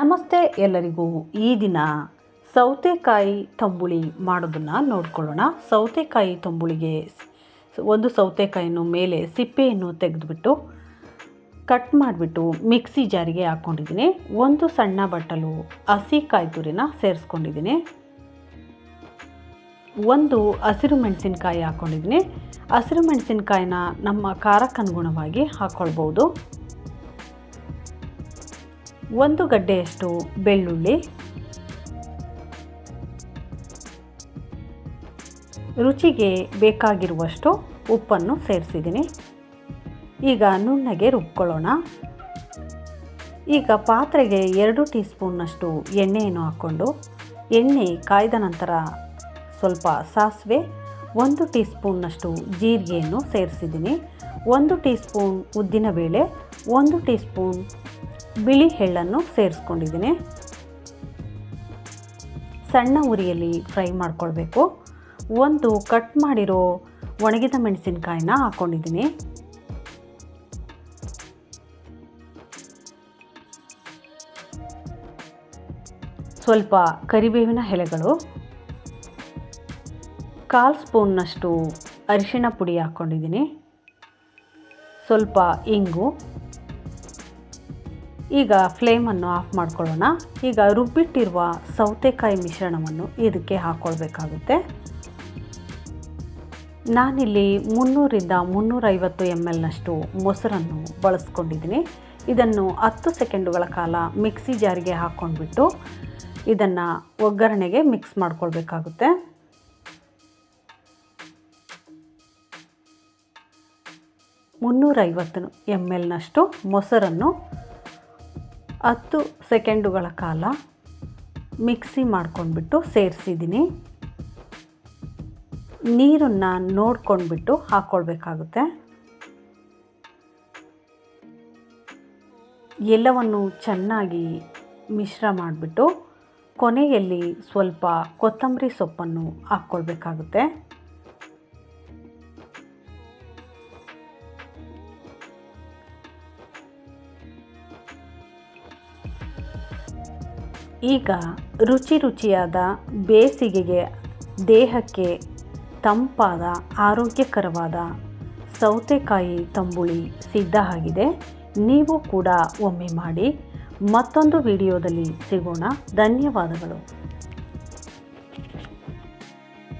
ನಮಸ್ತೆ ಎಲ್ಲರಿಗೂ. ಈ ದಿನ ಸೌತೆಕಾಯಿ ತಂಬುಳಿ ಮಾಡೋದನ್ನು ನೋಡ್ಕೊಳ್ಳೋಣ. ಸೌತೆಕಾಯಿ ತಂಬುಳಿಗೆ ಒಂದು ಸೌತೆಕಾಯಿಯನ್ನು ಮೇಲೆ ಸಿಪ್ಪೆಯನ್ನು ತೆಗೆದುಬಿಟ್ಟು ಕಟ್ ಮಾಡಿಬಿಟ್ಟು ಮಿಕ್ಸಿ ಜಾರಿಗೆ ಹಾಕ್ಕೊಂಡಿದ್ದೀನಿ. ಒಂದು ಸಣ್ಣ ಬಟ್ಟಲು ಹಸಿ ಕಾಯಿ ತುರಿನ ಸೇರಿಸ್ಕೊಂಡಿದ್ದೀನಿ. ಒಂದು ಹಸಿರು ಮೆಣಸಿನ್ಕಾಯಿ ಹಾಕ್ಕೊಂಡಿದ್ದೀನಿ. ಹಸಿರು ಮೆಣಸಿನ್ಕಾಯಿನ ನಮ್ಮ ಖಾರಕ್ಕನುಗುಣವಾಗಿ ಹಾಕ್ಕೊಳ್ಬೋದು. ಒಂದು ಗಡ್ಡೆಯಷ್ಟು ಬೆಳ್ಳುಳ್ಳಿ, ರುಚಿಗೆ ಬೇಕಾಗಿರುವಷ್ಟು ಉಪ್ಪನ್ನು ಸೇರಿಸಿದ್ದೀನಿ. ಈಗ ನುಣ್ಣಗೆ ರುಬ್ಕೊಳ್ಳೋಣ. ಈಗ ಪಾತ್ರೆಗೆ ಎರಡು ಟೀ ಸ್ಪೂನ್ನಷ್ಟು ಎಣ್ಣೆಯನ್ನು ಹಾಕ್ಕೊಂಡು, ಎಣ್ಣೆ ಕಾಯ್ದ ನಂತರ ಸ್ವಲ್ಪ ಸಾಸಿವೆ, ಒಂದು ಟೀ ಸ್ಪೂನ್ನಷ್ಟು ಜೀರಿಗೆಯನ್ನು ಸೇರಿಸಿದ್ದೀನಿ. ಒಂದು ಟೀ ಸ್ಪೂನ್ ಉದ್ದಿನಬೇಳೆ, ಒಂದು ಟೀ ಸ್ಪೂನ್ ಬಿಳಿ ಎಳ್ಳನ್ನು ಸೇರಿಸ್ಕೊಂಡಿದ್ದೀನಿ. ಸಣ್ಣ ಉರಿಯಲ್ಲಿ ಫ್ರೈ ಮಾಡ್ಕೊಳ್ಬೇಕು. ಒಂದು ಕಟ್ ಮಾಡಿರೋ ಒಣಗಿದ ಮೆಣಸಿನ್ಕಾಯಿನ ಹಾಕ್ಕೊಂಡಿದ್ದೀನಿ ಸ್ವಲ್ಪ ಕರಿಬೇವಿನ ಎಲೆಗಳು. ಕಾಲು ಸ್ಪೂನ್ನಷ್ಟು ಅರಿಶಿಣ ಪುಡಿ ಹಾಕ್ಕೊಂಡಿದ್ದೀನಿ ಸ್ವಲ್ಪ ಇಂಗು. ಈಗ ಫ್ಲೇಮನ್ನು ಆಫ್ ಮಾಡ್ಕೊಳ್ಳೋಣ. ಈಗ ರುಬ್ಬಿಟ್ಟಿರುವ ಸೌತೆಕಾಯಿ ಮಿಶ್ರಣವನ್ನು ಇದಕ್ಕೆ ಹಾಕ್ಕೊಳ್ಬೇಕಾಗುತ್ತೆ. ನಾನಿಲ್ಲಿ ಮುನ್ನೂರಿಂದ ಮುನ್ನೂರೈವತ್ತು ಎಂ ಎಲ್ನಷ್ಟು ಮೊಸರನ್ನು ಬಳಸ್ಕೊಂಡಿದ್ದೀನಿ. ಇದನ್ನು ಹತ್ತು ಸೆಕೆಂಡುಗಳ ಕಾಲ ಮಿಕ್ಸಿ ಜಾರಿಗೆ ಹಾಕ್ಕೊಂಡ್ಬಿಟ್ಟು ಇದನ್ನು ಒಗ್ಗರಣೆಗೆ ಮಿಕ್ಸ್ ಮಾಡ್ಕೊಳ್ಬೇಕಾಗುತ್ತೆ. ಮುನ್ನೂರೈವತ್ತು ಎಂ ಎಲ್ನಷ್ಟು ಮೊಸರನ್ನು ಹತ್ತು ಸೆಕೆಂಡುಗಳ ಕಾಲ ಮಿಕ್ಸಿ ಮಾಡ್ಕೊಂಡ್ಬಿಟ್ಟು ಸೇರಿಸಿದ್ದೀನಿ. ನೀರನ್ನು ನೋಡ್ಕೊಂಡ್ಬಿಟ್ಟು ಹಾಕ್ಕೊಳ್ಬೇಕಾಗುತ್ತೆ ಎಲ್ಲವನ್ನು ಚೆನ್ನಾಗಿ ಮಿಶ್ರ ಮಾಡಿಬಿಟ್ಟು ಕೊನೆಯಲ್ಲಿ ಸ್ವಲ್ಪ ಕೊತ್ತಂಬರಿ ಸೊಪ್ಪನ್ನು ಹಾಕ್ಕೊಳ್ಬೇಕಾಗುತ್ತೆ. ಈಗ ರುಚಿ ರುಚಿಯಾದ ಬೇಸಿಗೆಗೆ ದೇಹಕ್ಕೆ ತಂಪಾದ ಆರೋಗ್ಯಕರವಾದ ಸೌತೆಕಾಯಿ ತಂಬುಳಿ ಸಿದ್ಧ ಆಗಿದೆ. ನೀವು ಕೂಡ ಒಮ್ಮೆ ಮಾಡಿ ಮತ್ತೊಂದು ವಿಡಿಯೋದಲ್ಲಿ ಸಿಗೋಣ. ಧನ್ಯವಾದಗಳು.